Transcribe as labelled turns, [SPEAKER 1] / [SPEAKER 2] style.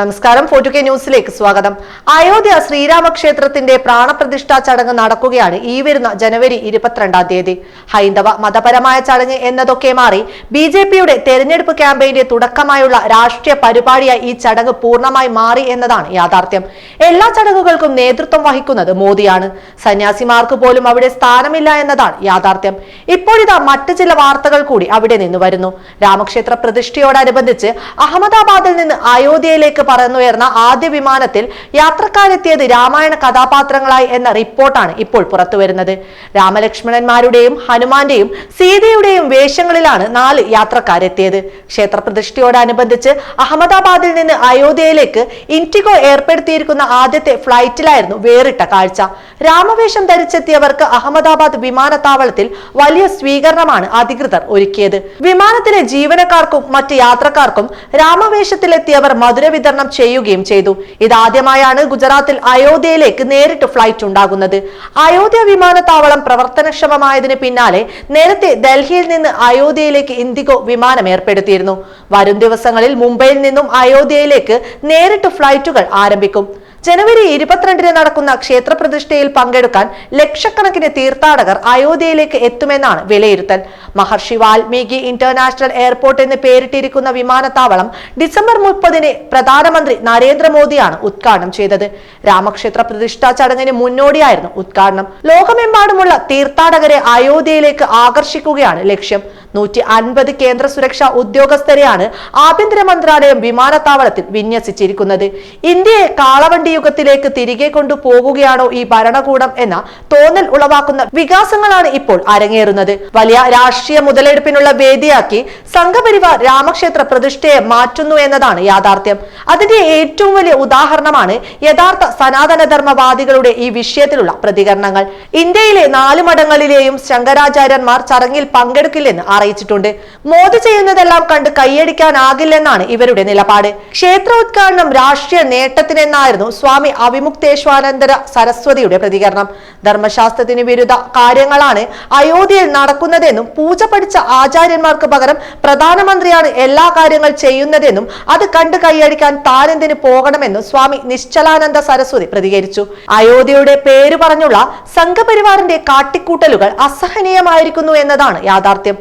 [SPEAKER 1] നമസ്കാരം. ഫോർട്ടു കെ ന്യൂസിലേക്ക് സ്വാഗതം. അയോധ്യ ശ്രീരാമക്ഷേത്രത്തിന്റെ പ്രാണപ്രതിഷ്ഠാ ചടങ്ങ് നടക്കുകയാണ് ഈ വരുന്ന ജനുവരി ഇരുപത്തിരണ്ടാം തീയതി. ഹൈന്ദവ മതപരമായ ചടങ്ങ് എന്നതൊക്കെ മാറി ബി ജെ പിയുടെ തെരഞ്ഞെടുപ്പ് ക്യാമ്പയിന്റെ തുടക്കമായുള്ള രാഷ്ട്രീയ പരിപാടിയായി ഈ ചടങ്ങ് പൂർണമായി മാറി എന്നതാണ് യാഥാർത്ഥ്യം. എല്ലാ ചടങ്ങുകൾക്കും നേതൃത്വം വഹിക്കുന്നത് മോദിയാണ്. സന്യാസിമാർക്ക് പോലും അവിടെ സ്ഥാനമില്ല എന്നതാണ് യാഥാർത്ഥ്യം. ഇപ്പോഴിതാ മറ്റു ചില വാർത്തകൾ കൂടി അവിടെ നിന്ന് വരുന്നു. രാമക്ഷേത്ര പ്രതിഷ്ഠയോടനുബന്ധിച്ച് അഹമ്മദാബാദിൽ നിന്ന് അയോധ്യയിലേക്ക് പറന്നുയർന്ന ആദ്യ വിമാനത്തിൽ യാത്രക്കാരെത്തിയത് രാമായണ കഥാപാത്രങ്ങളായി എന്ന റിപ്പോർട്ടാണ് ഇപ്പോൾ പുറത്തുവരുന്നത്. രാമലക്ഷ്മണന്മാരുടെയും ഹനുമാന്റെയും സീതയുടെയും വേഷങ്ങളിലാണ് നാല് യാത്രക്കാരെത്തിയത്. ക്ഷേത്രപ്രതിഷ്ഠയോടനുബന്ധിച്ച് അഹമ്മദാബാദിൽ നിന്ന് അയോധ്യയിലേക്ക് ഇന്റിഗോ ഏർപ്പെടുത്തിയിരിക്കുന്ന ആദ്യത്തെ ഫ്ലൈറ്റിലായിരുന്നു വേറിട്ട കാഴ്ച. രാമവേഷം ധരിച്ചെത്തിയവർക്ക് അഹമ്മദാബാദ് വിമാനത്താവളത്തിൽ വലിയ സ്വീകരണമാണ് അധികൃതർ ഒരുക്കിയത്. വിമാനത്തിലെ ജീവനക്കാർക്കും മറ്റ് യാത്രക്കാർക്കും രാമവേഷത്തിലെത്തിയവർ മധുര വിതരണം ചെയ്യുകയും ചെയ്തു. ഇതാദ്യമായാണ് ഗുജറാത്തിൽ അയോധ്യയിലേക്ക് നേരിട്ട് ഫ്ലൈറ്റ് ഉണ്ടാകുന്നത്. അയോധ്യ വിമാനത്താവളം പ്രവർത്തനക്ഷമമായതിന് പിന്നാലെ നേരത്തെ ഡൽഹിയിൽ നിന്ന് അയോധ്യയിലേക്ക് ഇൻഡിഗോ വിമാനം ഏർപ്പെടുത്തിയിരുന്നു. വരും ദിവസങ്ങളിൽ മുംബൈയിൽ നിന്നും അയോധ്യയിലേക്ക് നേരിട്ട് ഫ്ലൈറ്റുകൾ ആരംഭിക്കും. ജനുവരി ഇരുപത്തിരണ്ടിന് നടക്കുന്ന ക്ഷേത്രപ്രതിഷ്ഠയിൽ പങ്കെടുക്കാൻ ലക്ഷക്കണക്കിന് തീർത്ഥാടകർ അയോധ്യയിലേക്ക് എത്തുമെന്നാണ് വിലയിരുത്തൽ. മഹർഷി വാൽമീകി ഇന്റർനാഷണൽ എയർപോർട്ട് എന്ന് പേരിട്ടിരിക്കുന്ന വിമാനത്താവളം ഡിസംബർ മുപ്പതിന് പ്രധാനമന്ത്രി നരേന്ദ്രമോദിയാണ് ഉദ്ഘാടനം ചെയ്തത്. രാമക്ഷേത്ര പ്രതിഷ്ഠാ ചടങ്ങിന് മുന്നോടിയായിരുന്നു ഉദ്ഘാടനം. ലോകമെമ്പാടുമുള്ള തീർത്ഥാടകരെ അയോധ്യയിലേക്ക് ആകർഷിക്കുകയാണ് ലക്ഷ്യം. നൂറ്റി അൻപത് കേന്ദ്ര സുരക്ഷാ ഉദ്യോഗസ്ഥരെയാണ് ആഭ്യന്തര മന്ത്രാലയം വിമാനത്താവളത്തിൽ വിന്യസിച്ചിരിക്കുന്നത്. ഇന്ത്യയെ കാളവണ്ടി യുഗത്തിലേക്ക് തിരികെ കൊണ്ടുപോകുകയാണോ ഈ ഭരണകൂടം എന്ന തോന്നൽ ഉളവാക്കുന്ന വികാസങ്ങളാണ് ഇപ്പോൾ അരങ്ങേറുന്നത്. വലിയ രാഷ്ട്രീയ മുതലെടുപ്പിനുള്ള വേദിയാക്കി സംഘപരിവാർ രാമക്ഷേത്ര പ്രതിഷ്ഠയെ മാറ്റുന്നു എന്നതാണ് യാഥാർത്ഥ്യം. അതിന്റെ ഏറ്റവും വലിയ ഉദാഹരണമാണ് യഥാർത്ഥ സനാതനധർമ്മവാദികളുടെ ഈ വിഷയത്തിലുള്ള പ്രതികരണങ്ങൾ. ഇന്ത്യയിലെ നാല് മഠങ്ങളിലെയും ശങ്കരാചാര്യന്മാർ ചടങ്ങിൽ പങ്കെടുക്കില്ലെന്ന് അറിയിച്ചിട്ടുണ്ട്. മോദി ചെയ്യുന്നതെല്ലാം കണ്ട് കൈയടിക്കാനാകില്ലെന്നാണ് ഇവരുടെ നിലപാട്. ക്ഷേത്ര ഉദ്ഘാടനം രാഷ്ട്രീയ നേട്ടത്തിനെന്നായിരുന്നു സ്വാമി അവിമുക്തേശ്വാനന്ദര സരസ്വതിയുടെ പ്രതികരണം. ധർമ്മശാസ്ത്രത്തിന് വിരുദ്ധ കാര്യങ്ങളാണ് അയോധ്യയിൽ നടക്കുന്നതെന്നും പൂജ പഠിച്ച ആചാര്യന്മാർക്ക് പകരം പ്രധാനമന്ത്രിയാണ് എല്ലാ കാര്യങ്ങൾ ചെയ്യുന്നതെന്നും അത് കണ്ട് കൈയടിക്കാൻ താനെന്തിന് പോകണമെന്നും സ്വാമി നിശ്ചലാനന്ദ സരസ്വതി പ്രതികരിച്ചു. അയോധ്യയുടെ പേര് പറഞ്ഞുള്ള സംഘപരിവാറിന്റെ കാട്ടിക്കൂട്ടലുകൾ അസഹനീയമായിരിക്കുന്നു എന്നതാണ് യാഥാർത്ഥ്യം.